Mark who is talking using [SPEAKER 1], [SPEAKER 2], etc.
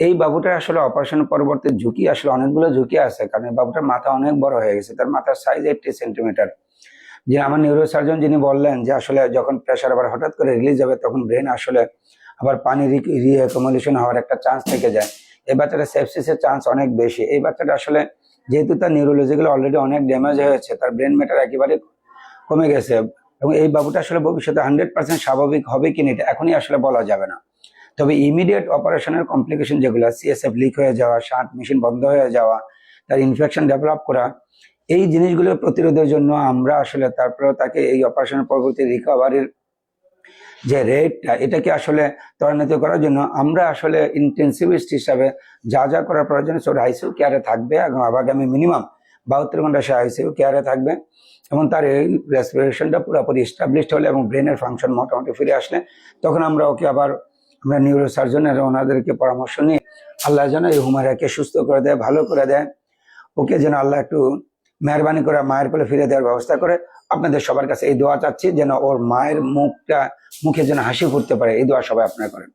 [SPEAKER 1] এই বাবুটার আসলে অপারেশন পরবর্তী ঝুঁকি আসলে অনেকগুলো ঝুঁকি আছে, কারণ বাবুটার মাথা অনেক বড় হয়ে গেছে। তার মাথার সাইজ এইটটি সেন্টিমিটার যে আমার নিউরোসার্জন যিনি বললেন যে আসলে যখন প্রেশার আবার হঠাৎ করে রিলিজ হবে, তখন ব্রেন আসলে আবার পানি রিঅ্যাকোমোলেশন হওয়ার একটা চান্স থেকে যায়। এই বাচ্চাটা সেপসিসের চান্স অনেক বেশি। এই বাচ্চাটা আসলে যেহেতু তার নিউরোলজিগুলো অলরেডি অনেক ড্যামেজ হয়েছে, তার ব্রেন ম্যাটার একেবারে কমে গেছে এবং এই বাবুটা আসলে ভবিষ্যতে হান্ড্রেড পার্সেন্ট স্বাভাবিক হবে কিনা এটা এখনই আসলে বলা যাবে না। তবে ইমিডিয়েট অপারেশনের কমপ্লিকেশন যেগুলো সিএসএফ লিক হয়ে যাওয়া শার্ট মেশিন বন্ধ হয়ে যাওয়া, তার ইনফেকশন ডেভেলপ করা, এই জিনিসগুলো প্রতিরোধের জন্য আমরা আসলে তারপরে তাকে এই অপারেশনের পরবর্তী রিকভারির যে রেটটা এটাকে আসলে ত্বরান্বিত করার জন্য আমরা আসলে ইন্টেন্সিভিস্ট হিসাবে যা যা করার প্রয়োজন সেটা আইসিউ কেয়ারে থাকবে, এবং আগামী মিনিমাম বাহাত্তর ঘণ্টা সে আইসিউ কেয়ারে থাকবে, এবং তার এই রেসপিরেশনটা পুরোপুরি এস্টাবলিশড হলে এবং ব্রেনের ফাংশন মোটামুটি ফিরে আসলে, তখন আমরা ওকে আবার আমরা নিউরো সার্জনের ওনাদেরকে পরামর্শ নিয়ে আল্লাহ যেন এই হুমারাকে সুস্থ করে দেয়, ভালো করে দেয়। ওকে যেন আল্লাহ একটু মেহরবানি করে মায়ের কোলে ফিরে দেওয়ার ব্যবস্থা করে। আপনাদের সবার কাছে এই দোয়া চাচ্ছি যেন ওর মায়ের মুখটা, মুখে যেন হাসি ফুটতে পারে। এই দোয়া সবাই আপনারা করেন।